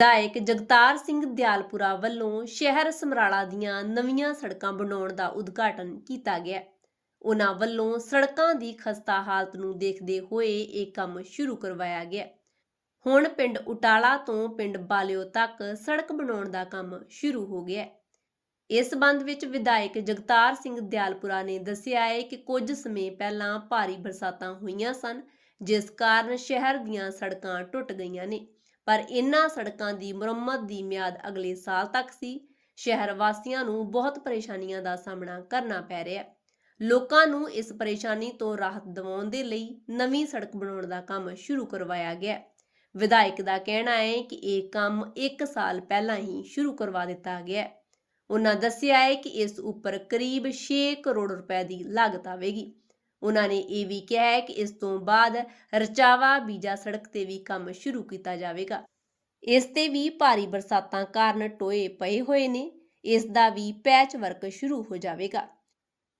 ਵਿਧਾਇਕ ਜਗਤਾਰ ਸਿੰਘ ਦਿਆਲਪੁਰਾ ਵੱਲੋਂ ਸ਼ਹਿਰ ਸਮਰਾਲਾ ਦੀਆਂ ਨਵੀਆਂ ਸੜਕਾਂ ਬਣਾਉਣ ਦਾ ਉਦਘਾਟਨ ਕੀਤਾ ਗਿਆ। ਉਹਨਾਂ ਵੱਲੋਂ ਸੜਕਾਂ ਦੀ ਖਸਤਾ ਹਾਲਤ ਨੂੰ ਦੇਖਦੇ ਹੋਏ ਇਹ ਕੰਮ ਸ਼ੁਰੂ ਕਰਵਾਇਆ ਗਿਆ। ਹੁਣ ਪਿੰਡ ਉਟਾਲਾ ਤੋਂ ਪਿੰਡ ਬਾਲਿਓ ਤੱਕ ਸੜਕ ਬਣਾਉਣ ਦਾ ਕੰਮ ਸ਼ੁਰੂ ਹੋ ਗਿਆ ਇਸ ਸੰਬੰਧ ਵਿੱਚ ਵਿਧਾਇਕ ਜਗਤਾਰ ਸਿੰਘ ਦਿਆਲਪੁਰਾ ਨੇ ਦੱਸਿਆ ਹੈ ਕਿ ਕੁਝ ਸਮੇਂ ਪਹਿਲਾਂ ਭਾਰੀ ਬਰਸਾਤਾਂ ਹੋਈਆਂ ਸਨ, ਜਿਸ ਕਾਰਨ ਸ਼ਹਿਰ ਦੀਆਂ ਸੜਕਾਂ ਟੁੱਟ ਗਈਆਂ ਨੇ। ਪਰ ਇਨ੍ਹਾਂ ਸੜਕਾਂ ਦੀ ਮੁਰੰਮਤ ਦੀ ਮਿਆਦ ਅਗਲੇ ਸਾਲ ਤੱਕ ਸੀ। ਸ਼ਹਿਰ ਵਾਸੀਆਂ ਨੂੰ ਬਹੁਤ ਪਰੇਸ਼ਾਨੀਆਂ ਦਾ ਸਾਹਮਣਾ ਕਰਨਾ ਪੈ ਰਿਹਾ ਹੈ। ਲੋਕਾਂ ਨੂੰ ਇਸ ਪਰੇਸ਼ਾਨੀ ਤੋਂ ਰਾਹਤ ਦਿਵਾਉਣ ਦੇ ਲਈ ਨਵੀਂ ਸੜਕ ਬਣਾਉਣ ਦਾ ਕੰਮ ਸ਼ੁਰੂ ਕਰਵਾਇਆ ਗਿਆ ਵਿਧਾਇਕ ਦਾ ਕਹਿਣਾ ਹੈ ਕਿ ਇਹ ਕੰਮ 1 ਸਾਲ ਪਹਿਲਾਂ ਹੀ ਸ਼ੁਰੂ ਕਰਵਾ ਦਿੱਤਾ ਗਿਆ ਉਹਨਾਂ ਦੱਸਿਆ ਹੈ ਕਿ ਇਸ ਉੱਪਰ ਕਰੀਬ 6 ਕਰੋੜ ਰੁਪਏ ਦੀ ਲਾਗਤ ਆਵੇਗੀ। ਉਹਨਾਂ ਨੇ ਇਹ ਵੀ ਕਿਹਾ ਹੈ ਕਿ ਇਸ ਤੋਂ ਬਾਅਦ ਰਚਾਵਾ ਬੀਜਾ ਸੜਕ ਤੇ ਵੀ ਕੰਮ ਸ਼ੁਰੂ ਕੀਤਾ ਜਾਵੇਗਾ। ਇਸ ਤੇ ਵੀ ਭਾਰੀ ਬਰਸਾਤਾਂ ਕਾਰਨ ਟੋਏ ਪਏ ਹੋਏ ਨੇ। ਇਸ ਦਾ ਵੀ ਪੈਚ ਵਰਕ ਸ਼ੁਰੂ ਹੋ ਜਾਵੇਗਾ।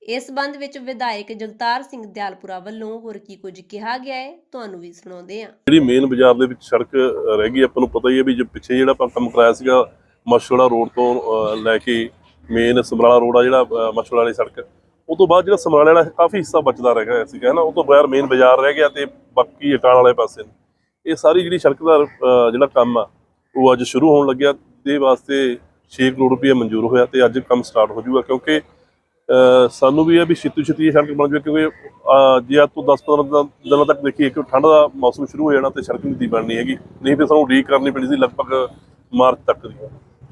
ਇਸ ਸੰਬੰਧ ਵਿੱਚ ਵਿਧਾਇਕ ਜਗਤਾਰ ਸਿੰਘ ਦਿਆਲਪੁਰਾ ਵੱਲੋਂ ਹੋਰ ਕੀ ਕੁਝ ਕਿਹਾ ਗਿਆ ਹੈ ਤੁਹਾਨੂੰ ਵੀ ਸੁਣਾਉਂਦੇ ਹਾਂ। ਜਿਹੜੀ ਮੇਨ ਬਾਜ਼ਾਰ ਦੇ ਵਿੱਚ ਸੜਕ ਰਹਿ ਗਈ ਆਪਾਂ ਨੂੰ ਪਤਾ ਹੀ ਹੈ ਵੀ ਜੋ ਪਿੱਛੇ ਜਿਹੜਾ ਆਪਾਂ ਕੰਮ ਕਰਾਇਆ ਸੀਗਾ ਮਸ਼ਵੜਾ ਰੋਡ ਤੋਂ ਲੈ ਕੇ ਮੇਨ ਸਮਰਾਲਾ ਰੋਡ ਆ ਜਿਹੜਾ ਅ, ਵਾਲੀ ਸੜਕ ਉਹ ਤੋਂ ਬਾਅਦ ਜਿਹੜਾ ਸਮਾਨ ਵਾਲਾ ਕਾਫੀ ਹਿੱਸਾ ਬਚਦਾ ਰਹਿ ਗਿਆ ਸੀਗਾ ਨਾ? ਉਹ ਤੋਂ ਬਗੈਰ ਮੇਨ ਬਾਜ਼ਾਰ ਰਹਿ ਗਿਆ ਤੇ ਬਾਕੀ ਅਟਾਲ ਵਾਲੇ ਪਾਸੇ ਇਹ ਸਾਰੀ ਜਿਹੜੀ ਸੜਕ ਦਾ ਜਿਹੜਾ ਕੰਮ ਆ ਉਹ ਅੱਜ ਸ਼ੁਰੂ ਹੋਣ ਲੱਗਿਆ। ਦੇ ਵਾਸਤੇ 6 ਕਰੋੜ ਰੁਪਏ ਮਨਜ਼ੂਰ ਹੋਇਆ ਤੇ ਅੱਜ ਕੰਮ ਸਟਾਰਟ ਹੋ ਜਾਊਗਾ ਕਿਉਂਕਿ ਸਾਨੂੰ ਵੀ ਇਹ ਵੀ ਛੇਤੀ ਛਿੱਤੀ ਇਹ ਸੜਕ ਬਣ ਜਾਵੇ ਕਿਉਂਕਿ ਜੇ ਅੱਜ ਤੋਂ 10-15 ਦਿਨਾਂ ਤੱਕ ਦੇਖੀਏ ਕਿ ਠੰਡ ਦਾ ਮੌਸਮ ਸ਼ੁਰੂ ਹੋ ਜਾਣਾ ਤੇ ਸੜਕ ਨਹੀਂ ਦੀ ਬਣਨੀ ਹੈਗੀ। ਨਹੀਂ ਤੇ ਸਾਨੂੰ ਰੀਕ ਕਰਨੀ ਪੈਣੀ ਸੀ ਲਗਭਗ ਮਾਰਚ ਤੱਕ ਦੀ।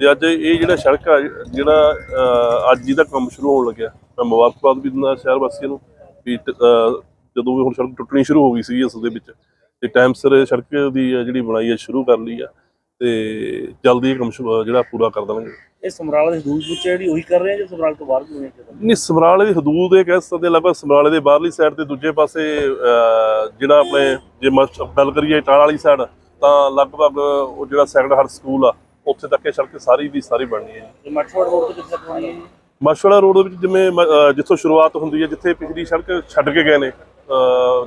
ਤੇ ਅੱਜ ਇਹ ਜਿਹੜਾ ਸੜਕ ਆ ਜਿਹੜਾ ਅ, ਅੱਜ ਜਿਹਦਾ ਕੰਮ ਸ਼ੁਰੂ ਹੋਣ ਲੱਗਿਆ। ਮੈਂ ਮੁਬਾਰਕਬਾਦ ਵੀ ਦਿੰਦਾ ਸ਼ਹਿਰ ਵਾਸੀਆਂ ਨੂੰ ਵੀ ਜਦੋਂ ਵੀ ਹੁਣ ਸੜਕ ਟੁੱਟਣੀ ਸ਼ੁਰੂ ਹੋ ਗਈ ਸੀ ਇਸ ਦੇ ਵਿੱਚ ਤੇ ਟਾਈਮ ਸਿਰ ਸੜਕ ਦੀ ਜਿਹੜੀ ਬਣਾਈ ਹੈ ਸ਼ੁਰੂ ਕਰ ਲਈ ਆ ਤੇ ਜਲਦੀ ਇਹ ਕੰਮ ਜਿਹੜਾ ਪੂਰਾ ਕਰ ਦੇਵਾਂਗੇ। ਇਹ ਸਮਰਾਲਾ ਦੀ ਹਦੂਦ ਵਿੱਚ ਜਿਹੜੀ ਉਹੀ ਕਰ ਰਹੇ ਆ ਜੋ ਸਮਰਾਲਾ ਤੋਂ ਬਾਹਰ ਵੀ ਹੋਣੇ ਚਾਹੀਦੇ ਨਹੀਂ ਸਮਰਾਲੇ ਦੀ ਹਦੂਦ ਇਹ ਕਹਿ ਸਕਦੇ ਲਗਭਗ ਸਮਰਾਲੇ ਦੇ ਬਾਹਰਲੀ ਸਾਈਡ ਤੇ ਦੂਜੇ ਪਾਸੇ ਜਿਹੜਾ ਆਪਣੇ ਜੇ ਮਸ- ਗੱਲ ਕਰੀਏ ਟਾਲ ਵਾਲੀ ਸਾਈਡ ਤਾਂ ਲਗਭਗ ਉਹ ਜਿਹੜਾ ਸੈਕੰਡ ਹਾਰਟ ਸਕੂਲ ਆ ਉੱਥੇ ਤੱਕ ਇਹ ਸੜਕ ਸਾਰੀ ਦੀ ਸਾਰੀ ਬਣਨੀ ਹੈ ਤੇ ਮਠਵਾੜ ਰੋਡ ਤੇ ਕਿੱਥੇ ਪਾਉਣੀ ਹੈ ਜੀ? ਮਸ਼ਵਾੜਾ ਰੋਡ ਦੇ ਵਿੱਚ ਜਿਵੇਂ ਮ- ਜਿੱਥੋਂ ਸ਼ੁਰੂਆਤ ਹੁੰਦੀ ਹੈ ਜਿੱਥੇ ਪਿਛਲੀ ਸੜਕ ਛੱਡ ਕੇ ਗਏ ਨੇ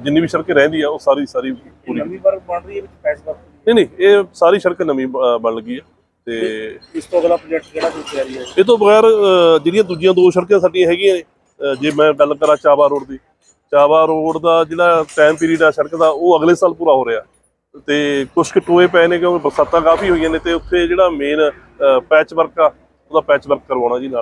ਜਿੰਨੀ ਵੀ ਸੜਕ ਰਹਿੰਦੀ ਆ ਉਹ ਸਾਰੀ ਸਾਰੀ ਪੂਰੀ। ਨਵੀਂ ਵਾਰ ਬਣ ਰਹੀ ਹੈ ਵਿੱਚ ਪੈਸ ਵਰਕ ਨਹੀਂ ਨਹੀਂ ਇਹ ਸਾਰੀ ਸੜਕ ਨਵੀਂ ਬਣ ਲੱਗੀ ਹੈ ਤੇ ਇਸ ਤੋਂ ਅਗਲਾ ਪ੍ਰੋਜੈਕਟ ਕਿਹੜਾ ਕੋਈ ਤਿਆਰੀ ਹੈ? ਇਹ ਤੋਂ ਬਗੈਰ ਅ, ਜਿਹੜੀਆਂ ਦੂਜੀਆਂ ਦੋ ਸੜਕਾਂ ਸਾਡੀਆਂ ਹੈਗੀਆਂ ਨੇ ਅ, ਜੇ ਮੈਂ ਗੱਲ ਕਰਾਂ ਚਾਵਾ ਰੋਡ ਦੀ ਚਾਵਾ ਰੋਡ ਦਾ ਜਿਹੜਾ ਟਾਈਮ ਪੀਰੀਅਡ ਆ ਸੜਕ ਦਾ ਉਹ ਅਗਲੇ ਸਾਲ ਪੂਰਾ ਹੋ ਰਿਹਾ। ਤੇ ਕੁਝ ਕੁ ਟੋਏ ਪਏ ਨੇ ਕਿਉਂਕਿ ਬਰਸਾਤਾਂ ਕਾਫੀ ਹੋਈਆਂ ਨੇ ਤੇ ਉੱਥੇ ਜਿਹੜਾ ਮੇਨ ਪੈਚ ਵਰਕ ਆ ਉਹਦਾ ਪੈਚ ਵਰਕ ਕਰਵਾਉਣਾ ਜੀ ਨਾਲ।